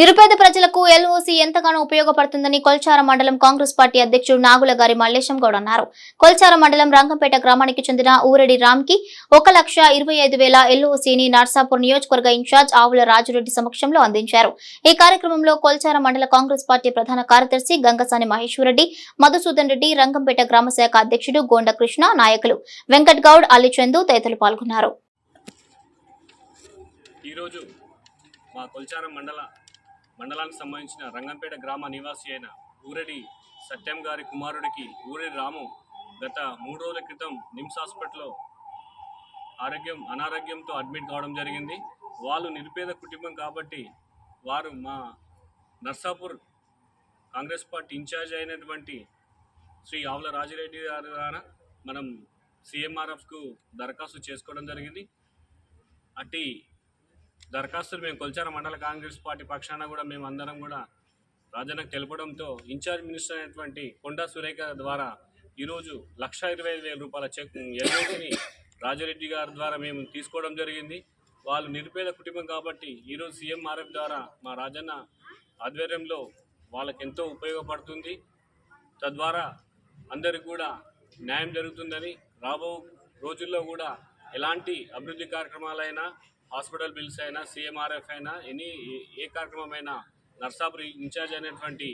నిరుపేద ప్రజలకు ఎల్ఓసి ఎంతగానో ఉపయోగపడుతుందని కొల్చార మండలం కాంగ్రెస్ పార్టీ అధ్యక్షుడు నాగుల గారి మల్లేశం గౌడ్ అన్నారు. కొల్చార మండలం రంగంపేట గ్రామానికి చెందిన ఊరెడి రామ్కి ఒక లక్ష ఇరవై ఐదు వేల ఎల్ఓసిని నర్సాపూర్ నియోజకవర్గ ఇన్ఛార్జ్ ఆవుల రాజురెడ్డి సమక్షంలో అందించారు. ఈ కార్యక్రమంలో కొల్చార మండల కాంగ్రెస్ పార్టీ ప్రధాన కార్యదర్శి గంగసాని మహేశ్వరరెడ్డి మధుసూదన్ రెడ్డి రంగంపేట గ్రామ శాఖ అధ్యక్షుడు గోండ కృష్ణ నాయకులు వెంకట్ గౌడ్ అల్లిచందు తదితరులు పాల్గొన్నారు. ఈరోజు మా కొల్చారం మండల మండలానికి సంబంధించిన రంగంపేట గ్రామ నివాసి అయిన ఊరెడి సత్యం గారి కుమారుడికి ఊరడి రాము గత మూడు రోజుల క్రితం నిమ్స్ హాస్పిటల్లో ఆరోగ్యం అనారోగ్యంతో అడ్మిట్ కావడం జరిగింది. వాళ్ళు నిరుపేద కుటుంబం కాబట్టి వారు మా నర్సాపూర్ కాంగ్రెస్ పార్టీ ఇన్ఛార్జ్ అయినటువంటి శ్రీ ఆవుల రాజిరెడ్డి గారి ద్వారా మనం సీఎంఆర్ఎఫ్కు దరఖాస్తు చేసుకోవడం జరిగింది. అట్టి దరఖాస్తులు మేము కొల్చార మండల కాంగ్రెస్ పార్టీ పక్షాన కూడా మేము అందరం కూడా రాజన్నకు తెలపడంతో ఇన్ఛార్జ్ మినిస్టర్ అయినటువంటి కొండా సురేఖ ద్వారా ఈరోజు లక్ష ఇరవై ఐదు వేల రూపాయల చెక్ ఎల్ఐసిని రాజారెడ్డి గారి ద్వారా మేము తీసుకోవడం జరిగింది. వాళ్ళు నిరుపేద కుటుంబం కాబట్టి ఈరోజు సీఎంఆర్ఎఫ్ ద్వారా మా రాజన్న ఆధ్వర్యంలో వాళ్ళకి ఎంతో ఉపయోగపడుతుంది. తద్వారా అందరికి కూడా న్యాయం జరుగుతుందని రాబో రోజుల్లో కూడా ఎలాంటి అభివృద్ధి కార్యక్రమాలైనా హాస్పిటల్ బిల్స్ అయినా సీఎంఆర్ఎఫ్ అయినా ఎనీ ఏ- ఏ కార్యక్రమమైనా నర్సాపురి ఇన్ఛార్జ్ అయినటువంటి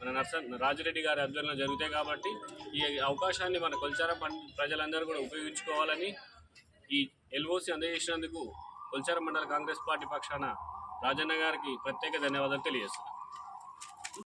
మన నర్స రాజిరెడ్డి గారి ఆధ్వర్యంలో జరుగుతాయి కాబట్టి ఈ అవకాశాన్ని మన కొల్చార ప్రజలందరూ కూడా ఉపయోగించుకోవాలని ఈ ఎల్ఓసి అందజేసినందుకు కొల్చార మండల కాంగ్రెస్ పార్టీ పక్షాన రాజన్న గారికి ప్రత్యేక ధన్యవాదాలు తెలియజేస్తున్నాను.